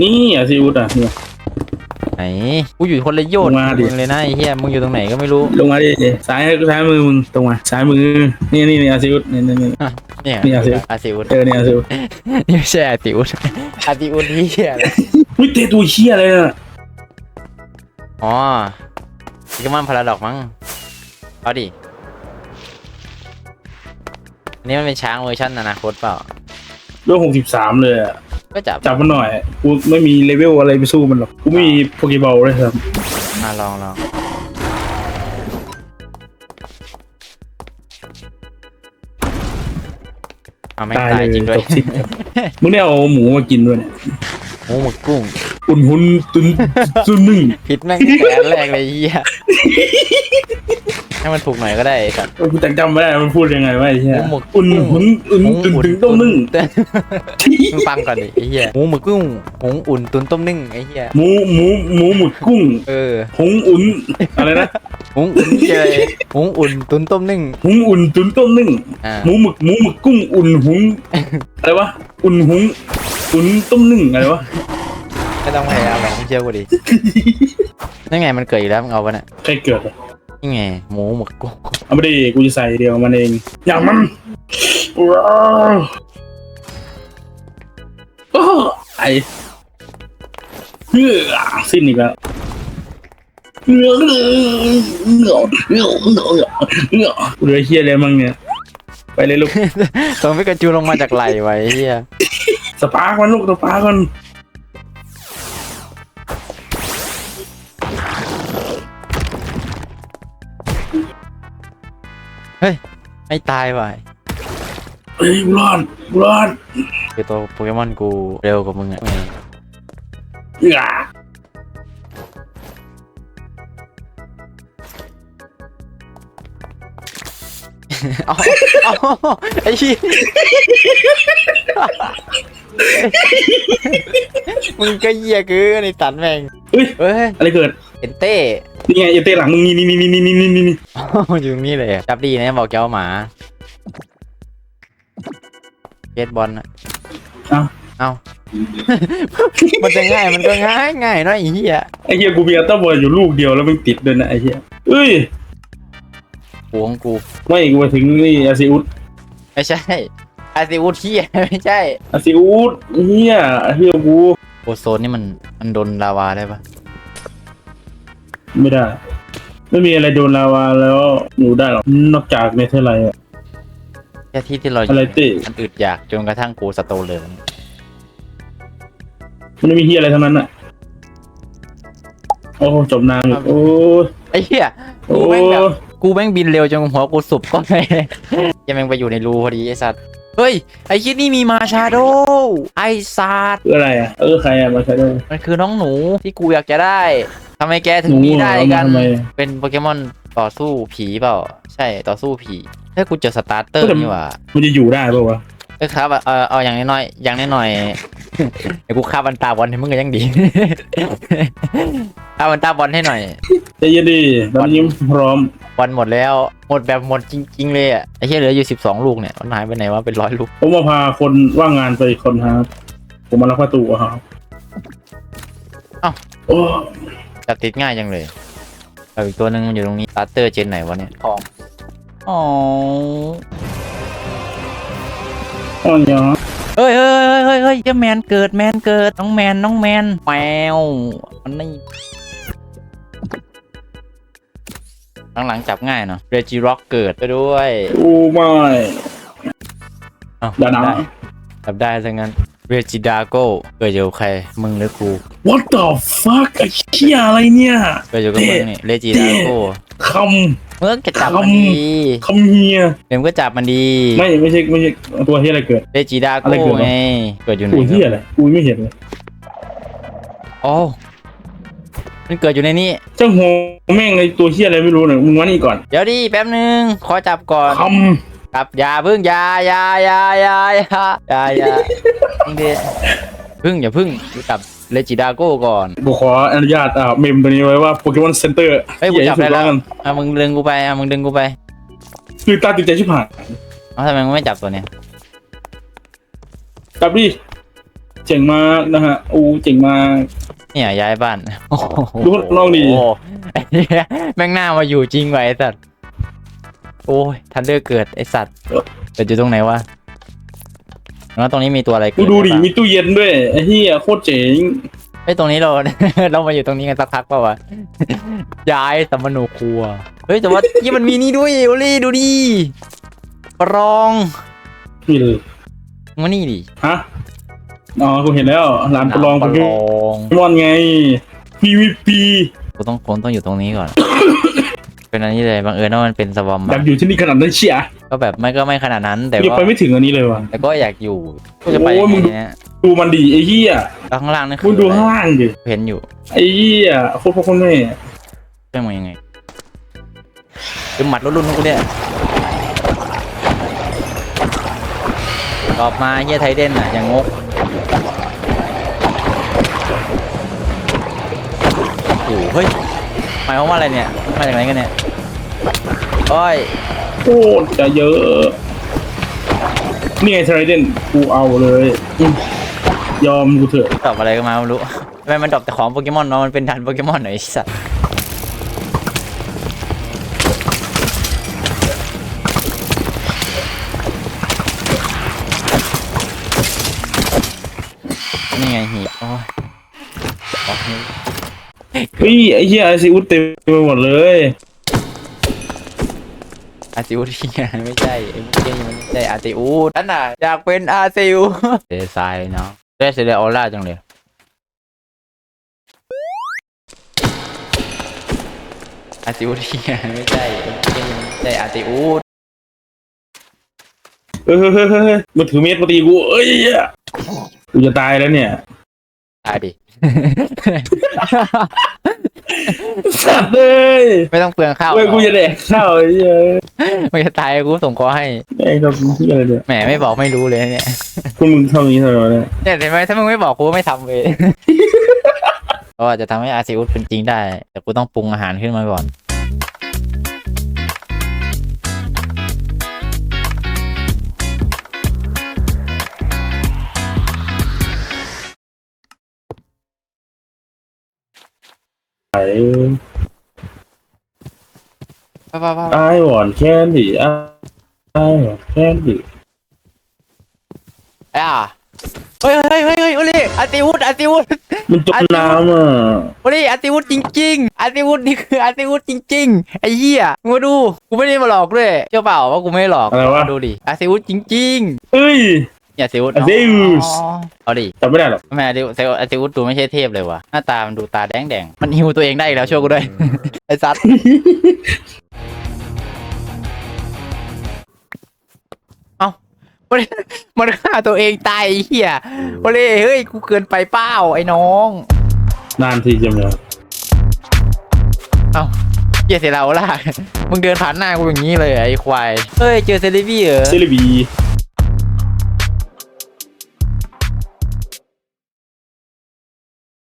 นี่อาซิอุดอะเนี่ย ไหนกูอยู่คนละโยชน์มาดิ มึงเลยนะไอ้เหี้ยมึงอยู่ตรงไหนก็ไม่รู้ลงมาดิซ้ายซ้ายมือมึงตรงมาซ้ายมือนี่นี่นี่อาซิอุดนี่นี่นี่ เนี่ยนี่อาซิอุดอาซิอุดเออนี่อาซิอุดนี่ไม่ใช่อาซิอุดอาซิอุดเหี้ยอะไรวิเตะตัวเฮียอะไรน่ะอ๋อโปเกมอนพาราดอกมั้งเอาดิอันนี้มันเป็นช้างเวอร์ชันอนาคตเปล่าเรื่องหกสิบสามเลยอะ ก็จับจับมันหน่อยกูไม่มีเลเวลอะไรไปสู้มันหรอกกูไม่มีโปเกบอลเลยครับมาลองลองเอาไม่งตายตายเลยจริงด้วยจบสิ้นครับมึงได้เอาหมูมากินด้วยเนี่ยหมูหมึกกุ้งอุ่นหุ่นตุนตุนหนึ่งผิดแม่งตั้งแต่อันแรกเลยไอ้เหี้ย ให้มันถูกหน่อยก็ได้ไอ้สัตว์ เออกูจำจำไม่ได้มันพูดยังไงวะไอ้เหี้ยหมูหมึกอุ่นหุ่นอุ่นหมูตุนอุ่นถึงต้มนึ่งมึงฟังก่อนดิไอ้เหี้ยหมูหมึกกุ้งหงอุ่นตุนต้มนึ่งไอ้เหี้ยหมูหมูหมูหมุดกุ้งเออหงอุ่นอะไรนะหงอุ่นเจอหงอุ่นตุนต้มนึ่งหุงอุ่นตุนต้มนึ่งอ่าหมูหมึกหมูหมึกกุ้งอุ่นหุงอะไรวะอุ่นหุงอุ่นต้มนึ่งอะไรวะไม่ต้องพยายามหรอกมึงเชื่อกูดินั่นไงมันเกิดอยู่แล้วมึงเอาปะเนี่ยใครเกิดอะ นี่ไงหมูหมึกกุ้งเอาไม่ได้กูจะใส่เดียวมันเองอย่างมันว้าวโอ้ไอเฮ้อสิ้นอีกแล้วเหงือเหงือเหงือเหงือเหงือเหงื่อเหลือเฮียอะไรมั่งเนี่ย ไปเลยลูกส่งพิกาจูลงมาจากไหลไว้เหี้ยสปาร์กมันลูกสปาร์กมัน ไม่ตายว่ะเฮ้ยกูรอดกูรอดคือตัวโปเกมอนกูเร็วกว่ามึงอะอ่าเอาเอาไอ้ชี้ยมึงก็เหี้ยเกินไอ้ตันแม่งเฮ้ย เฮ้ย อะไรเกิด เห็นเต้ นี่ไงอย่เตะหลังมึงนี่นี่นี่นี่นี่นี่นี่อยู่ตรงนี้เลยจับดีนะบอกแกเอาหมาเกตบอลอะเอาเอามันจะง่ายมันก็ง่ายง่ายเนาะไอ้เหี้ยไอ้เหี้ยกูมีอัลต้าบอลอยู่ลูกเดียวแล้วมันติดด้วยนะไอ้เหี้ยเอ้ยกูของกูไม่กูมาถึงนี่อาซิอุสไม่ใช่อาซิอุที่ไม่ใช่อาซิอุสเหี้ยเหี้ยกูโอโซนนี่มันมันโดนลาวาได้ปะ ไม่ได้ ไม่มีอะไรโดนลาวาแล้วหนูได้หรอกนอกจากเนเธอร์ไลน์อะ แค่ที่ที่เราออะไรยู่เต้มันอึดอยากจนกระทั่งกูสโตนเลยมันไม่มีเหี้ยอะไรทั้งนั้นอะโอ้จบนานอยู่โอ้ยไอ้เหี้ยโอ้กูแม่งแบบยกูแม่งบินเร็วจนหัวกูสุบก็ไม่ยังแม่งไปอยู่ในรูพอดีไอ้สัตว์ เฮ้ย ไอ้คิดนี่มีมาชาโดไอ้สัตว์คืออะไรอะ เออใครอะมาใช้ด้วยมันคือน้องหนูที่กูอยากจะได้ทำไมแกถึหงนูมีเหรอได้เอากัมานทำไมเป็นโปเกมอนต่อสู้ผีเปล่า ใช่ต่อสู้ผีถ้ากูเจอสตาร์เตอร์ก็แต่นี่หว่า มันจะอยู่ได้ป่าวะเออครับเออเอาอย่างน้อยๆอย่างน้อยๆเดี๋ยวกูฆ่าบันตาบอลให้มึงก็ยังดี ฆ่าบันตาบอลให้หน่อย ใจเย็นดีตอนนี้พร้อมบอลหมดแล้ว หมดแบบหมดจริง ๆ เลยอะไอ้เหี้ยเหลืออยู่สิบสองลูกเนี่ยมันหายไปไหนวะเป็นร้อยลูก ผมมาพาคนว่างงานไปอีกคนครับผมมารับประตูอะครับเอ้าโอ้จับติดง่ายจังเลยเอาอีกตัวหนึ่งมันอยู่ตรงนี้สตาร์เตอร์เจนไหนวะเนี่ยทองอ๋ออ๋อยอเฮ้ยเฮ้ยเฮ้ยเฮ้ยเฮ้ยเจ้าแมนเกิดแมนเกิดน้องแมนน้องแมนแมวมันนี่ หลังๆจับง่ายเนาะเรจิร็อกเกิดไปด้วยโอ้ไม่เอ้าอย่านะได้จับได้ซะงั้นเรจิดาโก้เกิดอยู่กับใครมึงหรือกู What the fuck ไอ้เชี่ยอะไรเนี่ยเกิดอยู่กับมึงนี่เรจิดาโก้คเมื่อก็จับมันดีำคำเฮียเดี๋ยวมึงก็จับมันดี ไม่ไม่ใช่ไม่ใช่ตัวเฮียอะไรเกิดเรจิดาอะไรโก้เกิดวะไงเกิดอยู่ไหนตัวเฮียอะไรกูไม่เห็นเลยโอ้ มันเกิดอยู่ในนี้ เจ้าหัวแม่งไอ้ตัวเฮียอะไรไม่รู้เนี่ยมึงมานี่ก่อนเดี๋ยวดิแป๊บนึงขอจับก่อนคครับอย่าพึ่งอย่าอย่าอย่าอย่าอย่าอย่าอย่าพึ่งดิพึ่งอย่าพึ่งกับเลจิดาโก้ก่อนำกูขออนุญาตอ่าเมมตัวนี้ไว้ว่าโปเกมอนเซ็นเตอร์เฮ้ยกูจับได้แล้วกันอะมึงดึงกูไปอะมึงดึงกูไปคือตาติดใจชิบหายเอ้าทำไมมึงไม่จับตัวเนี้ยจับดิเจ๋งมากนะฮะอู้เจ๋งมาก เนี่ยย้ายบ้านโอ้โหดูลองดิโโหไอ้เหี้ยแม่งหน้ามาอยู่จริงไว้ไอ้สัตว์โอ้ยทันเดอร์เกิดไอสัตว์เกิดอยู่ตรงไหนวะแล้วตรงนี้มีตัวอะไรเกิกูดดูดิบ้างมีตู้เย็นด้วยไอ้เหี้ยโคตรเจ๋งไอ้ยตรงนี้เรา เรามาอยู่ตรงนี้กันสักพักเปล่าวะ ย้ายสมโนครัวเฮ้ยแต่ว่ายี่มันมีนี่ด้วยโอลี่ดูดิปรองนี่เลยมานี่ดิฮะอ๋อกูเห็นแล้วร้านประลองปโปรเกอง มอนไง PVP กูต้องคนต้องอยู่ตรงนี้ก่อน เป็นอันนี้เลยบังเอิญว่ามันเป็นสวอมอยากอยู่ที่นี่ขนาดนั้นเชียก็แบบไม่ก็ไม่ขนาดนั้น แต่ยังก็ไปไม่ถึงอันนี้เลยว่ะ แต่ก็อยากอยู่ก็จะไปโอ้ยมึงเนี้ยดูมันดีไอ้เหี้ยแล้วข้างล่างนี่คืมึองดูอะไรข้างล่างดิเห็นอยู่ไอ้เหี้ยโคตรพ่อโคตรแม่เรื่องมันยังไงเป็นหมัดรุ่นๆกูเนี่ยตอบมาเฮียไทเดนอะอย่างงก โอ้โหเฮ้ยหมายความว่าอะไรเนี่ยมาจากไหนกันเนี่ยโอ้ยโคตรจะเยอะ นี่ไงเทรเดนกูเอาเลยอืมยอมกูเถอะตอบอะไรก็มาไม่รู้ทำไมมันตอบแต่ของโปเกมอนเนาะมันเป็นดันโปเกมอนหน่อยไอ้สัตว์นี่ไงหีบโอ้ยโอเค เฮ้ยไอ้เหี้ยไอซีอุดเต็มไปหมดเลยอาซิอุที่ไงไม่ใช่ไอ้เกมมันไม่ใช่อาซิอุนั่นน่ะอยากเป็นอาซิอุเดซายเลยเนาะเดซเดออร่าจังเลยอาซิอุที่ไงไม่ใช่ไอ้เกมมันไม่ใช่อาซิอุเฮ้ยเฮ้ยเฮ้ยเฮ้ยมันถือเม็ดมาตีกูเอ้ยเหี้ยกูจะตายแล้วเนี่ย ตายดิ สัตว์เลยไม่ต้องเปลืองข้าวหรเว้ยอกกูจะแดกข้าวไอ้เหี้ยไม่จะตายกูส่งคอให้แม่งทำที่อะไรเนี่ยแหมไม่บอกไม่รู้เลยเนี่ยพวกมึงทำอย่างนี้ทำไมวะเนี่ยเนี่ยเห็นไหมถ้ามึงไม่บอกกูก็ไม่ทำเว้ยก็อาจจะทำให้อาซิอุสเป็นจริงได้ แต่กูต้องปรุงอาหารขึ้นมาก่อน ไอ้ป้าป้าป้าไอ้หวอนแค่ดิไอ้ไอ้หวอนแค่ดิอะเฮ้ยเฮ้ยเฮ้ยเฮ้ยโอลี่อาซิอุสอาซิอุสมันจมน้ำอะโอลี่อาซิอุสจริง ๆอาซิอุสนี่คืออาซิอุสจริง ๆ ไอ้เหี้ยมึงมาดู กูไม่ได้มาหลอกด้วยเชื่อเปล่าว่ากูไม่ได้หลอก อะไรวะ ดูดิอาซิอุสจริงเฮ้ยๆ อย่าซิอุสอาซิอุสเอาดิจำไม่ได้หรอกทำไมอาซิอุสอาซิอุสดูไม่ใช่เทพเลยวะหน้าตามันดูตาแดงแดงๆมันฮิวตัวเองได้อีกแล้วช่วยกูด้วย ไอ้ซัดเอ้ามันมันฆ่าตัวเองตายไอ้เหี้ยโอเล่เฮ้ยกูเกินไปเป้าไอ้น้อง นานทีจะมาเอ้าเหี้ยเสียเราล่ะ มึงเดินผ่านหน้ากูอย่างนี้เลยไอ้ควาย เฮ้ย เจอเซเลบี้เหรอเซเลบี